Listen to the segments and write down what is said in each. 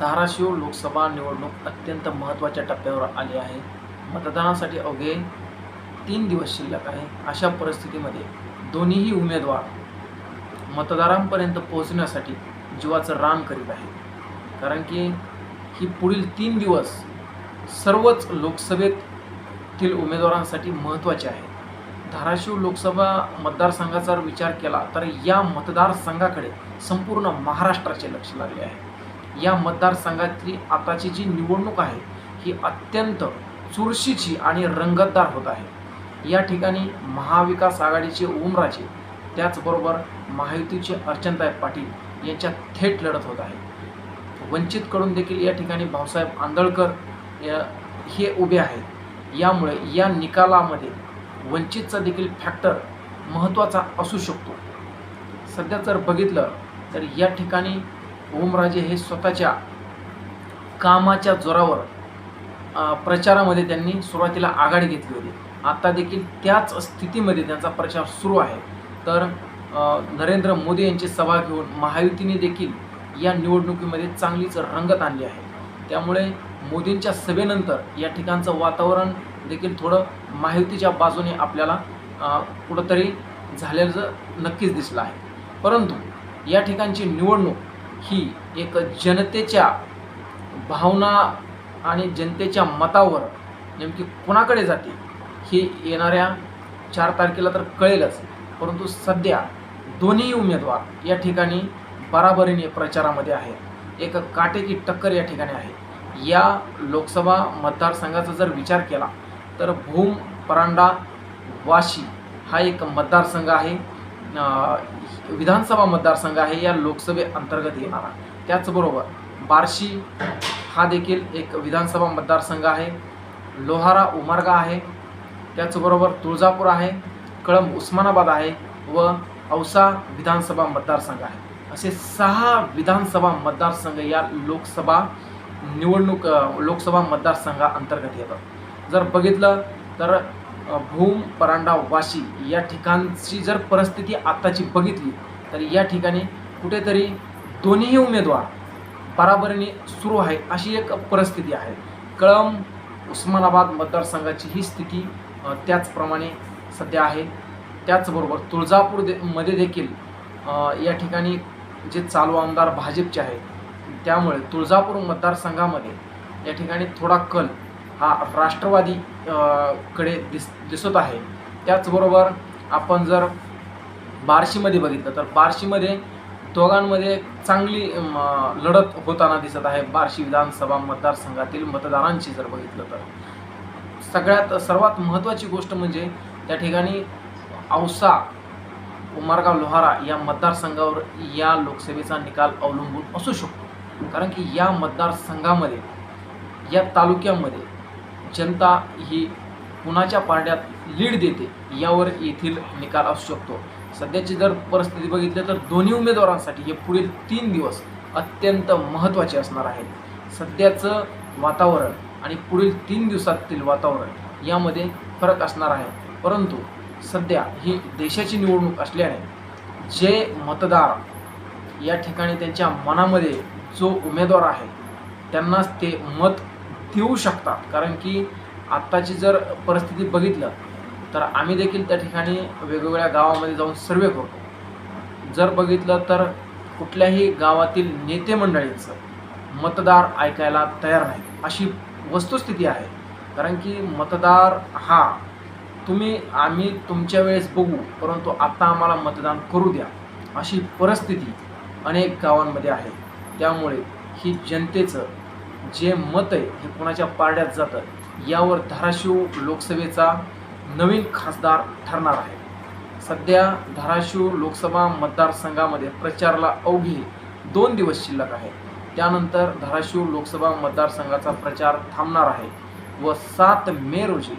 धाराशिव लोकसभा निवडणूक अत्यंत महत्त्वाच्या टप्प्यावर आली आहे. मतदानासाठी अवघे तीन दिवस शिल्लक आहे. अशा परिस्थितीमध्ये दोन्हीही उमेदवार मतदारांपर्यंत पोहोचण्यासाठी जीवाचं रान करीत आहे कारण की ही पुढील तीन दिवस सर्वच लोकसभेतील उमेदवारांसाठी महत्त्वाचे आहे धाराशिव लोकसभा मतदारसंघाचा जर विचार केला तर या मतदारसंघाकडे संपूर्ण महाराष्ट्राचे लक्ष लागले आहे. या मतदारसंघातली आताची जी निवडणूक आहे ही अत्यंत चुरशीची आणि रंगतदार होत आहे. या ठिकाणी महाविकास आघाडीचे ओमराजे त्याचबरोबर महायुतीचे अर्चनताई पाटील यांच्या थेट लढत होत आहे. वंचितकडून देखील या ठिकाणी भाऊसाहेब आंदळकर हे उभे आहेत. यामुळे या निकालामध्ये वंचितचा देखील फॅक्टर महत्त्वाचा असू शकतो. सध्या जर बघितलं तर या ठिकाणी ओमराजे हे स्वतःच्या कामाच्या जोरावर प्रचारामध्ये त्यांनी सुरुवातीला आघाडी घेतली होती. आत्ता देखील त्याच स्थितीमध्ये त्यांचा प्रचार सुरू आहे. तर नरेंद्र मोदी यांची सभा घेऊन महायुतीने देखील या निवडणुकीमध्ये चांगलीच रंगत आणली आहे. त्यामुळे मोदींच्या सभेनंतर या ठिकाणचं वातावरण देखील थोडं महायुतीच्या बाजूने आपल्याला कुठंतरी झालेलं नक्कीच दिसलं आहे. परंतु या ठिकाणची निवडणूक ही एक जनतेच्या भावना आणि जनतेच्या मतावर नेमकी कुणाकडे जाते हे येणाऱ्या चार तारखेला तर कळेलच. परंतु सध्या दोन्ही उमेदवार या ठिकाणी बराबरीने प्रचारामध्ये आहेत. एक काटेकी टक्कर या ठिकाणी आहे. या लोकसभा मतदारसंघाचा जर विचार केला तर भूम परांडा वाशी हा एक मतदारसंघ आहे. विधानसभा मतदारसंघ आहे या लोकसभे अंतर्गत येणारा त्याचबरोबर बार्शी हा देखील एक विधानसभा मतदारसंघ आहे. लोहारा उमरगा आहे. त्याचबरोबर तुळजापूर आहे. कळंब उस्मानाबाद आहे व औसा विधानसभा मतदारसंघ आहे. असे सहा विधानसभा मतदारसंघ या लोकसभा निवडणूक लोकसभा मतदारसंघाअंतर्गत येतात. जर बघितलं तर भूम परांडा वाशी या ठिकाणची जर परिस्थिती आत्ताची बघितली तर या ठिकाणी कुठेतरी दोन्हीही उमेदवार बराबरीने सुरू आहे अशी एक परिस्थिती आहे. कळम उस्मानाबाद मतदारसंघाची ही स्थिती त्याचप्रमाणे सध्या आहे. त्याचबरोबर तुळजापूर दे मध्ये देखील या ठिकाणी जे चालू आमदार भाजपचे आहेत त्यामुळे तुळजापूर मतदारसंघामध्ये या ठिकाणी थोडा कल हा राष्ट्रवादी कडे दिस दिसत आहे. त्याचबरोबर आपण जर बार्शीमध्ये बघितलं तर बार्शीमध्ये दोघांमध्ये चांगली लढत होताना दिसत आहे. बार्शी विधानसभा मतदारसंघातील मतदारांची जर बघितलं तर. सगळ्यात सर्वात महत्त्वाची गोष्ट म्हणजे त्या ठिकाणी औसा उमरगाव लोहारा या मतदारसंघावर या लोकसभेचा निकाल अवलंबून असू शकतो. कारण की या मतदारसंघामध्ये या तालुक्यामध्ये जनता ही कुणाच्या पारड्यात लीड देते यावर येथील निकाल असू शकतो. सध्याची जर परिस्थिती बघितली तर दोन्ही उमेदवारांसाठी हे पुढील तीन दिवस अत्यंत महत्त्वाचे असणार आहेत. सध्याचं वातावरण आणि पुढील तीन दिवसातील वातावरण यामध्ये फरक असणार आहे. परंतु सध्या ही देशाची निवडणूक असल्याने जे मतदार या ठिकाणी त्यांच्या मनामध्ये जो उमेदवार आहे त्यांनाच ते मत ठेवू शकता. कारण की आत्ताची जर परिस्थिती बघितलं तर आम्ही देखील त्या ठिकाणी वेगवेगळ्या गावामध्ये जाऊन सर्वे करतो. जर बघितलं तर कुठल्याही गावातील नेते मंडळींचं मतदार ऐकायला तयार नाही. अशी वस्तुस्थिती आहे. कारण की मतदार हा तुम्ही आम्ही तुमच्या वेळेस बघू परंतु आत्ता आम्हाला मतदान करू द्या अशी परिस्थिती अनेक गावांमध्ये आहे. त्यामुळे ही जनतेचं जे मत आहे हे कोणाच्या पारड्यात जातं यावर धाराशिव लोकसभेचा नवीन खासदार ठरणार आहे. सध्या धाराशिव लोकसभा मतदारसंघामध्ये प्रचाराला अवघे दोन दिवस शिल्लक आहे. त्यानंतर धाराशिव लोकसभा मतदारसंघाचा प्रचार थांबणार आहे व सात मे रोजी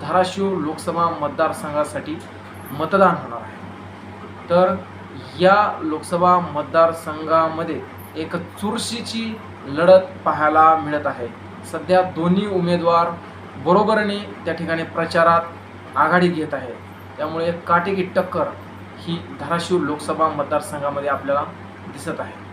धाराशिव लोकसभा मतदारसंघासाठी मतदान होणार आहे. तर या लोकसभा मतदारसंघामध्ये एक चुरशीची लढत पाहायला मिळत आहे. सध्या दोन्ही उमेदवार बरोबरीने त्या ठिकाणी प्रचारात आघाडी घेत आहे. त्यामुळे काटेकी टक्कर ही धाराशिव लोकसभा मतदारसंघामध्ये आपल्याला दिसत आहे.